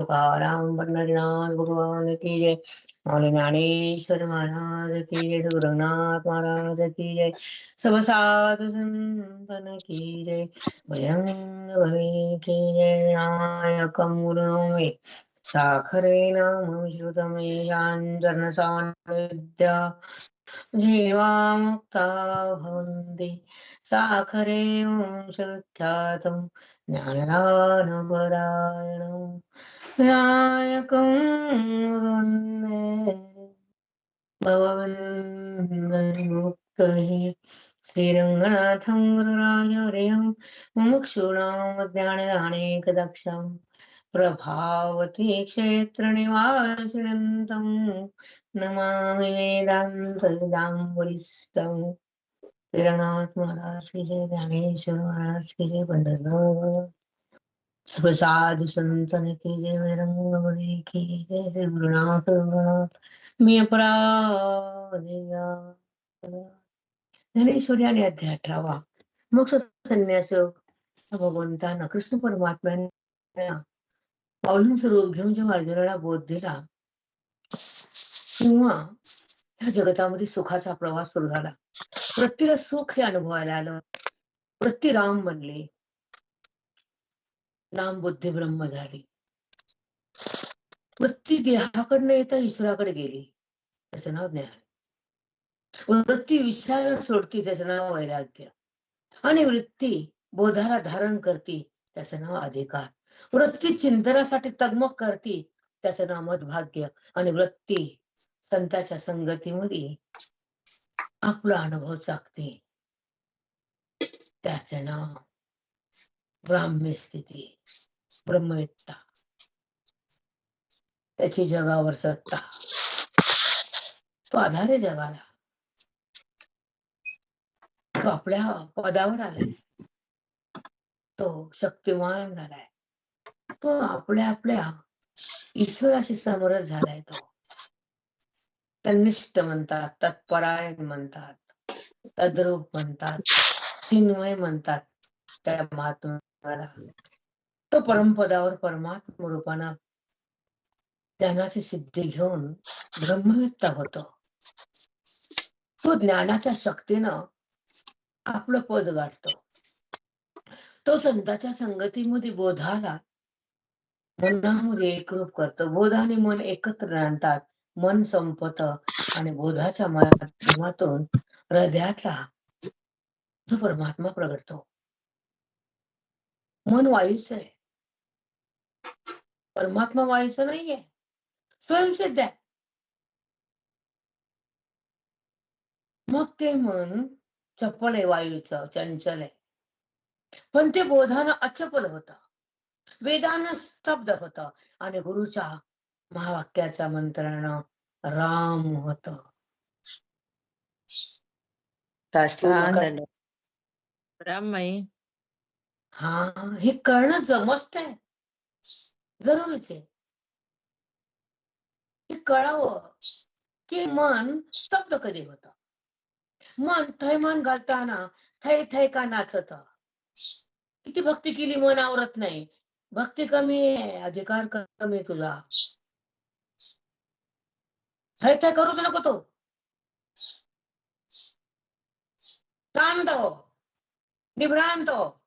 तुकाराम पंढरीनाथ भगवान की जय मौली ज्ञानेश्वर महाराज की जय गुरु रघुनाथ महाराज की जय सब साधु संतन की जय बजरंग बली की जय नायकं गुरुमे साखरेण श्रुतमे विद्या जीवामुक्ता भवन्ति। साखरे श्रुत्यातं ज्ञानदानपरायणम् नायकं वन्दे भवन्मुक्तये श्रीरङ्गनाथं गुरुराजवर्यं मुमुक्षूणां ज्ञानदानेकदक्षं प्रभावती क्षेत्रनिवासिनन्तं नमामि वेदान्तविदाम्बुरिस्तम् श्रीरंगनाथ महाराज की जय ज्ञानेश्वर महाराज की जय पंडित सब संतन की जय रंगमणि की जय गुरुनाथ गुरुनाथ। मी अपराधिया ज्ञानेश्वरी अध्याय अठरावा मोक्ष संन्यास भगवंतांना कृष्ण परमात्म्याने पावलींचं रूप घेऊन जेव्हा अर्जुनाला बोध दिला किंवा ह्या जगतामध्ये सुखाचा प्रवास सुरू झाला. प्रत्येला सुख हे अनुभवायला आलं. प्रत्येक राम बनले. राम बुद्धी ब्रह्म झाले. वृत्ती देहाकडनं येता ईश्वराकडे गेली. त्याचं नाव ज्ञान. वृत्ती विषयाला सोडती त्याचं नाव वैराग्य. आणि वृत्ती बोधाला धारण करते त्याचं नाव अधिकार. वृत्ती चिंतनासाठी तगमग करते त्याचं नाव मधभाग्य आणि वृत्ती संताच्या संगतीमध्ये आपला अनुभव चाकते त्याचे नाव ब्राह्म्य स्थिती ब्रह्मवित्ता. त्याची जगावर सत्ता. तो आधार आहे जगाला. तो आपल्या पदावर आलाय. तो शक्तिमान झालाय. तो आपल्या आपल्या ईश्वराशी समरस झालाय तो. तन्निष्ठ म्हणतात तत्परायण म्हणतात तद्रूप म्हणतात चिन्मय म्हणतात त्या महात्म्याला. तो परमपदावर परमात्म रूपाना ज्ञानाची सिद्धी घेऊन ब्रह्मवेत्ता होतो. तो ज्ञानाच्या शक्तीनं आपलं पद गाठतो. तो संताच्या संगतीमध्ये बोधाला मनामध्ये एकरूप करतो. बोध आणि मन एकत्र आणतात मन संपत आणि बोधाच्या माध्यमातून हृदयातला जो परमात्मा प्रगटतो. मन वायूच आहे. परमात्मा वायूचं नाहीये. स्वयंसिद्ध आहे. मग ते मन चपल आहे वायूचं चंचल आहे. पण ते बोधानं अचपल होत. वेदानं स्तब्ध होत. आणि गुरुच्या महावाक्याच्या मंत्रानं राम होत. हा हे कळणं जमस्त आहे. जरुरीच आहे. हे कळावं की मन स्तब्ध कधी होत? मन थैमान घालताना थै थै का नाचत? किती भक्ती केली मन आवरत नाही. भक्ती कमी आहे अधिकार कमी आहे तुझा काय करूच नको तो? शांत हो. निभ्रांत हो.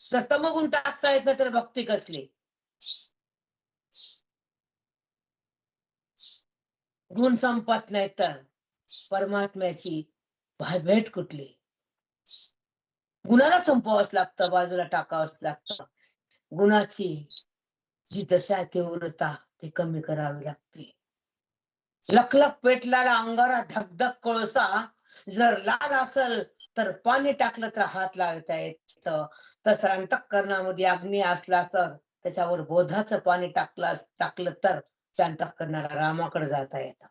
जर तमगुण टाकता येत नाही तर भक्ती कसली? गुण संपत नाही तर परमात्म्याची भाय भेट कुठली? गुणाला संपवावंच लागतं बाजूला टाकावंच लागतं. गुणाची जी दशा तीव्रता ती कमी करावी लागते. लखलख पेटलेला अंगारा धगधग कोळसा जर लाल असल तर पाणी टाकलं तर हात लावता येत. तसं अंतःकरणामध्ये अग्नी असला तर त्याच्यावर बोधाचं पाणी टाकलं टाकलं तर त्या अंतःकरणाला रामाकडे जाता येतं.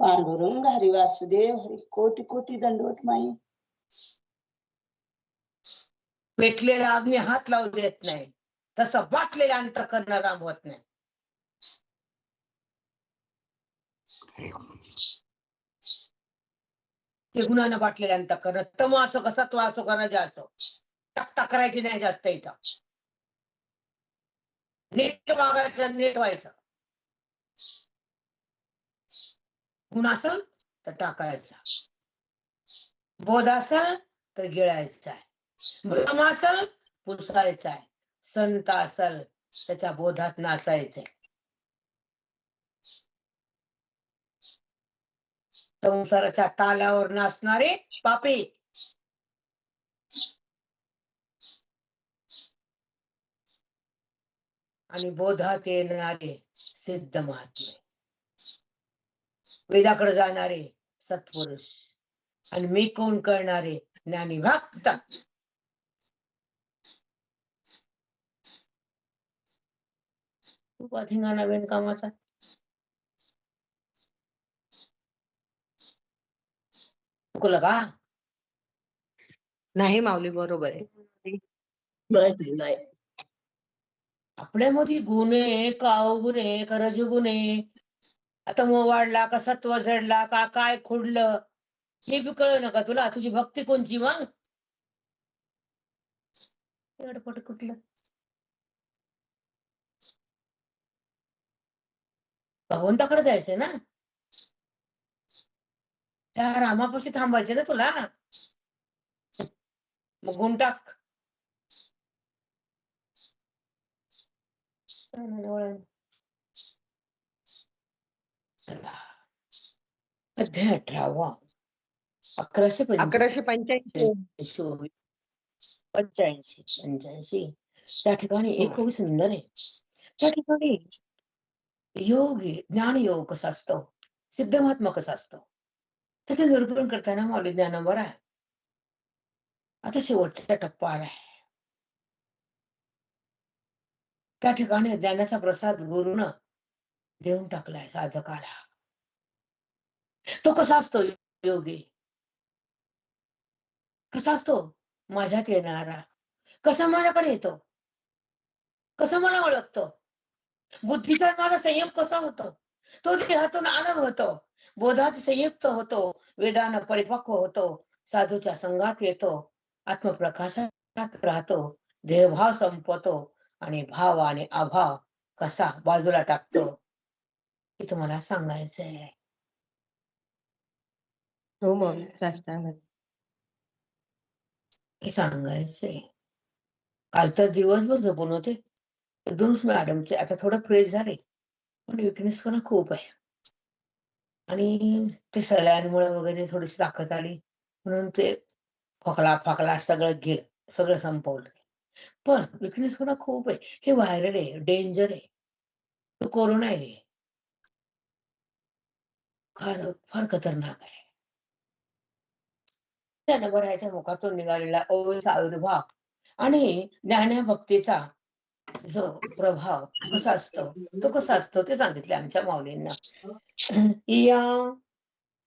पांडुरंग हरी वासुदेव हरी कोटी कोटी दंडवत माई. पेटलेला अग्नी हात लावू देत नाही. तसं वाटलेल्या अंतःकरण राम होत नाही. ते गुणानं वाटलेल्या अंतःकरण तम असो का सत्व असो का रजा असो टाक टाक करायची नाही जास्त इथं. नीट वागायचं नीट व्हायचं. गुण असल तर टाकायचा. बोध असल तर गिळायचा आहे. भ्रम असल पुसायचा आहे. संत असल त्याच्या बोधात नाचायचे. संसाराच्या तालावर नाचणारे पापी. आणि बोधात येणारे सिद्ध महात्मे. वेदाकडे जाणारे सत्पुरुष. आणि मी कोण करणारे ज्ञानी भक्त खूप अधिंगाणा विणकामाचा का? नाही माऊली बरोबर आहे. नाही आपल्यामध्ये गुण आहे का अवगुण आहे का रजगुण आहे आता मोह वाढला का सत्व जडला का काय खुडलं हे बी कळ नका तुला? तुझी भक्ती कोणची मग? कुठलं? भगवंताकडे जायचंय ना? त्या रामापाशी थांबायचे ना तुला? मग गुण टाक. चला. अध्याय अठरावा. अकराशे अकराशे पंच्याऐंशी. पंच्याऐंशी. पंच्याऐंशी त्या ठिकाणी एक खूप सुंदर आहे. त्या ठिकाणी योग ज्ञान ज्ञानयोग कसा असतो. सिद्धमहात्मा कसा असतो. त्याचं निरूपण करताना माऊली ज्ञानावर आहे. आता शेवटचा टप्पा आहे त्या ठिकाणी ज्ञानाचा प्रसाद गुरुनं देऊन टाकलाय साधकाला. तो कसा असतो योगी? कसा असतो? माझ्यात येणारा. कसा माझ्याकडे येतो? कसा मला ओळखतो? बुद्धीचा माझा संयम कसा होतो? तो देहातून आनंद होतो. बोधात संयुक्त होतो. वेदानं परिपक्व होतो. साधूच्या संघात येतो. आत्मप्रकाशात राहतो. देहभाव संपवतो. आणि भाव आणि अभाव कसा बाजूला टाकतो? हे तुम्हाला सांगायचंय. हो साष्टांग. हे सांगायचंय. काल तर दिवसभर झोपून होते. एकदमच मॅडमचे आता थोडं फ्रेश झाले. पण विकनेस पण खूप आहे. आणि ते सलाईनमुळे वगैरे थोडीशी ताकद आली. म्हणून ते खोकला फाकला सगळं घे सगळं संपवलं. पण विकनेस पण खूप आहे. हे व्हायरल आहे. डेंजर आहे. तो कोरोना आहे. फार फार खतरनाक आहे. त्यानं मुखातून निघालेला ओवेचा आविर्भाव आणि ज्ञानभक्तीचा जो प्रभाव कसा असतो तो कसा असतो ते सांगितले आमच्या माऊलींना. या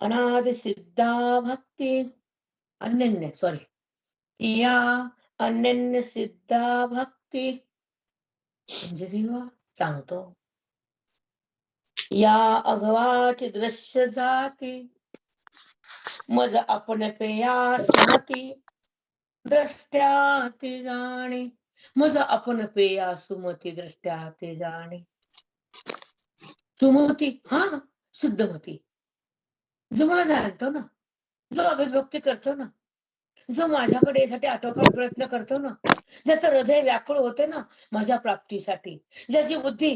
अनाद सिद्धा भक्ती अनन्य सॉरी या अनन्य सिद्धा भक्ती म्हणजे देवा सांगतो. या अगवाची दृश्य जाती मज आपण पेया स्मती द्रष्ट्या ती जाणी मज आपण पेया सुमती दृष्ट्या ते जाणे. सुमती हा शुद्धमती. जो मला जाणतो ना जो अभिभक्ती करतो ना जो माझ्याकडे यासाठी आटोकाट प्रयत्न करतो ना ज्याचं हृदय व्याकुळ होते ना माझ्या प्राप्तीसाठी ज्याची बुद्धी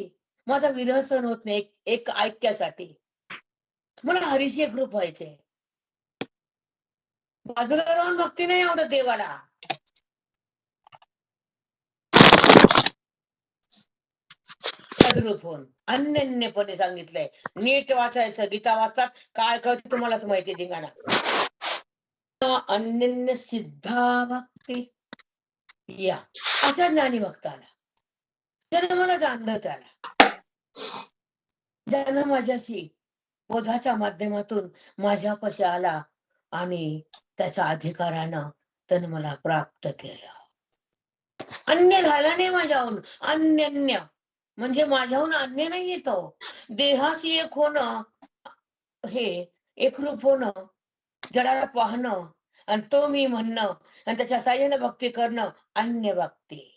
माझा विरह सहन होत नाही एक- एक ऐक्यासाठी. मला हरीशी एक रूप व्हायचे बाजूला राहून भक्ती नाही आवडत देवाला. तद्रूप होऊन सांगितलंय. नीट वाचायचं गीता वाचतात. काय कळते तुम्हालाच माहिती धिंगाणा. अन्यन्य सिद्धा भक्ती या. अशा ज्ञानी भक्ताला. त्यानं मला जाणलं त्याला. ज्यानं माझ्याशी बोधाच्या माध्यमातून माझ्यापाशी आला आणि त्याच्या अधिकारानं त्यानं मला प्राप्त केलं. अन्य झाला नाही माझ्याहून. अन्यन्य. म्हणजे माझ्याहून अन्य नाही येतो हो. देहाशी एक होणं हे एकरूप होणं जडाला पाहणं आणि तो मी म्हणणं आणि त्याच्या साह्यानं भक्ती करणं अन्य भक्ती.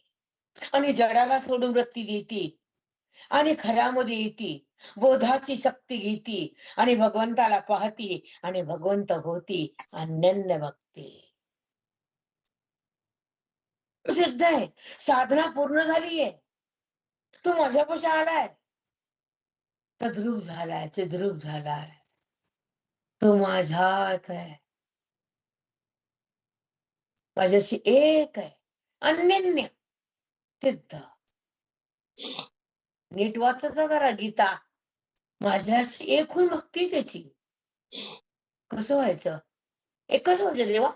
आणि जडाला सोडून वृत्ती देते आणि खऱ्यामध्ये येते बोधाची शक्ती घेती आणि भगवंताला पाहती आणि भगवंत होती अन्यन्य भक्ती. सिद्ध आहे. साधना पूर्ण झालीये. तू माझ्यापाशी आलाय. तद्रूप झालाय चिद्रूप झालाय. तो माझ्यात आहे. माझ्याशी एक आहे. अनन्य सिद्ध. नीट वाचत जरा गीता. माझ्याशी एक होऊन भक्ती त्याची. कसं व्हायचं? एकच व्हायचं देवा.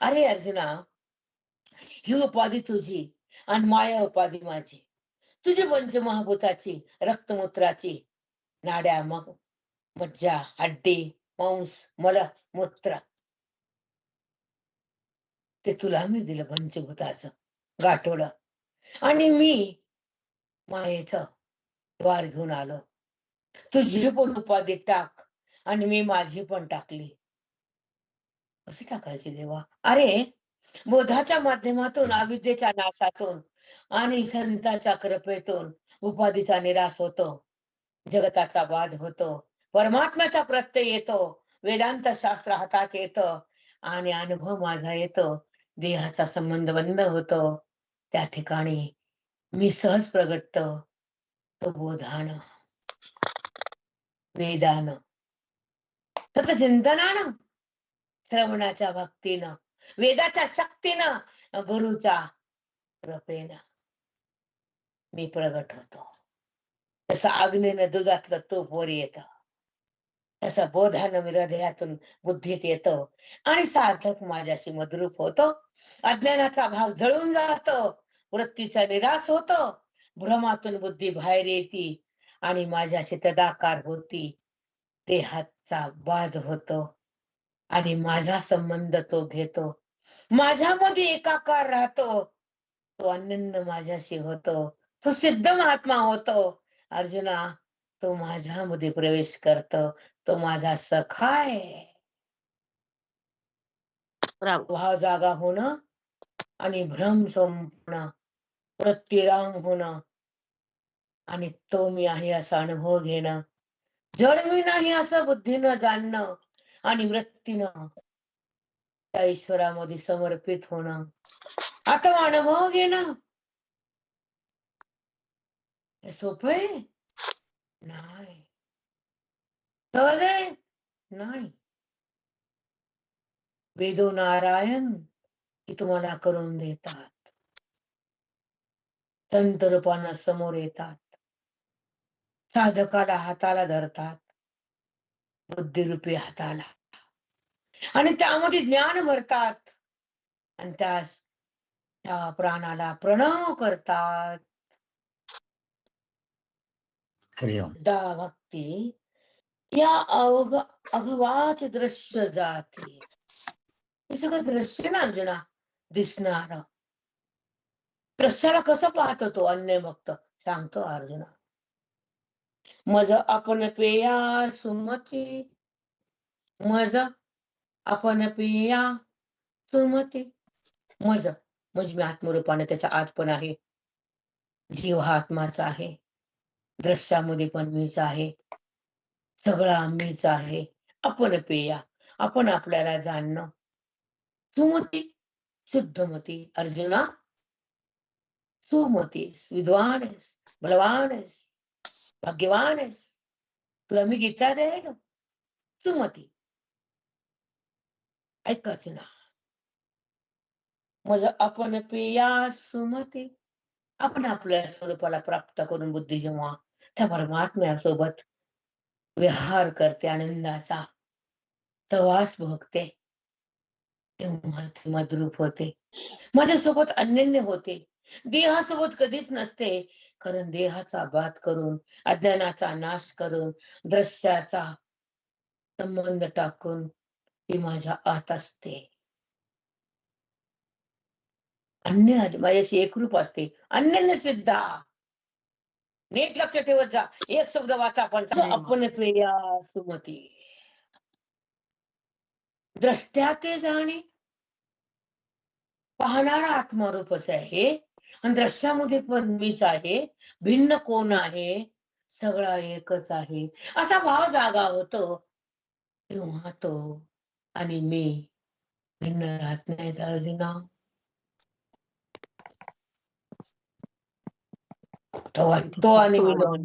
अरे अर्जुना ही उपाधी तुझी आणि माया उपाधी माझी. तुझी म्हणजे पंचमहाभूताची रक्तमूत्राची नाड्या मग मज्जा हड्डी मांस मल मूत्र. ते तुला मी दिलं पंचभूताच गाठोड. आणि मी मायेचं द्वार घेऊन आलो. तुझी पण उपाधी टाक आणि मी माझी पण टाकली. कशी टाकायची देवा? अरे बोधाच्या माध्यमातून अविद्येच्या नाशातून आणि संतांच्या कृपेतून उपाधीचा निराश होतो. जगताचा वाद होतो. परमात्म्याचा प्रत्यय येतो. वेदांत शास्त्र हातात येतं. आणि अनुभव माझा येतो. देहाचा संबंध बंद होतो. त्या ठिकाणी मी सहज प्रगटत. तो बोधान वेदान. सत चिंतनानं श्रवणाच्या भक्तीनं. वेदाच्या शक्तीनं. गुरुच्या कृपेनं. मी प्रगट होतो. तसं अग्नीनं दुधातलं तूप वर येत तसं बोधानं मी हृदयातून बुद्धीत येतो आणि साधक माझ्याशी मद्रूप होतो. अज्ञानाचा भाग जळून जातो वृत्तीचा निराश होतो भ्रमातून बुद्धी बाहेर येते आणि माझ्याशी तदाकार होती. देहाचा बाध होतो आणि माझा संबंध तो घेतो. माझ्यामध्ये एकाकार राहतो तो अनन्य माझ्याशी होतो. तो सिद्ध महात्मा होतो. अर्जुना तो माझ्यामध्ये प्रवेश करतो. तो माझा सखा आहे. भाव जागा होणं आणि भ्रम संपणं प्रत्यराम होणं आणि तो मी आहे असा अनुभव घेणं. जड मी नाही असं बुद्धीनं जाणणं आणि वृत्तीनं त्या ईश्वरामध्ये समर्पित होणं. आता अनुभव घेणं. हे सोपं आहे नाही सहज आहे नाही वेदो नारायण की तुम्हाला करून देतात संत रूपानं समोर येतात साधकाला हाताला धरतात बुद्धिरूपी हाताला आणि त्यामध्ये ज्ञान भरतात आणि त्या त्या प्राणाला प्रणव करतात हरिओम दा भक्ती या अवघ अघवाचे दृश्य जाते हे सगळं दृश्य ना अर्जुना दिसणार दृश्याला कसं पाहतो तो अन्य भक्त सांगतो अर्जुना मज आपण पेया सुमती मज आपण पेया सुमती मज म्हणजे मी आत्मरूपाने त्याच्या आत पण आहे जीव हा आत्माचा आहे दृश्यामध्ये पण मीच आहे. सगळा मीच आहे. आपण पेया. आपण आपल्याला जाणणं. सुमती शुद्धमती अर्जुना. सुमतीस विद्वान आहेस बलवान आहेस भाग्यवान आहेस तुला मी गीता द्यायला सुमती. ऐक अर्जुना. मज आपण पेया सुमती. आपण आपल्या स्वरूपाला प्राप्त करून बुद्धी जेव्हा त्या परमात्म्यासोबत विहार करते आनंदाचा तवास भोगते तेव्हा ती मद्रूप होते. माझ्यासोबत अनन्य होते. देहासोबत कधीच नसते. कारण देहाचा बात करून अज्ञानाचा नाश करून दृश्याचा संबंध टाकून ती माझ्या आत असते. अन्य माझ्याशी एकरूप असते. अन्य सिद्धा. नीट लक्ष ठेवत जा. एक शब्द वाचा पण. आपण सुमती. द्रष्ट्या ते जाणे. पाहणारा आत्मरूपच आहे. आणि दृश्यामध्ये पण मीच आहे. भिन्न कोण आहे? सगळा एकच आहे. असा भाव जागा होतो. तेव्हा तो आणि मी भिन्न राहत नाही दाजीना तो तो आणि तो मी दोन.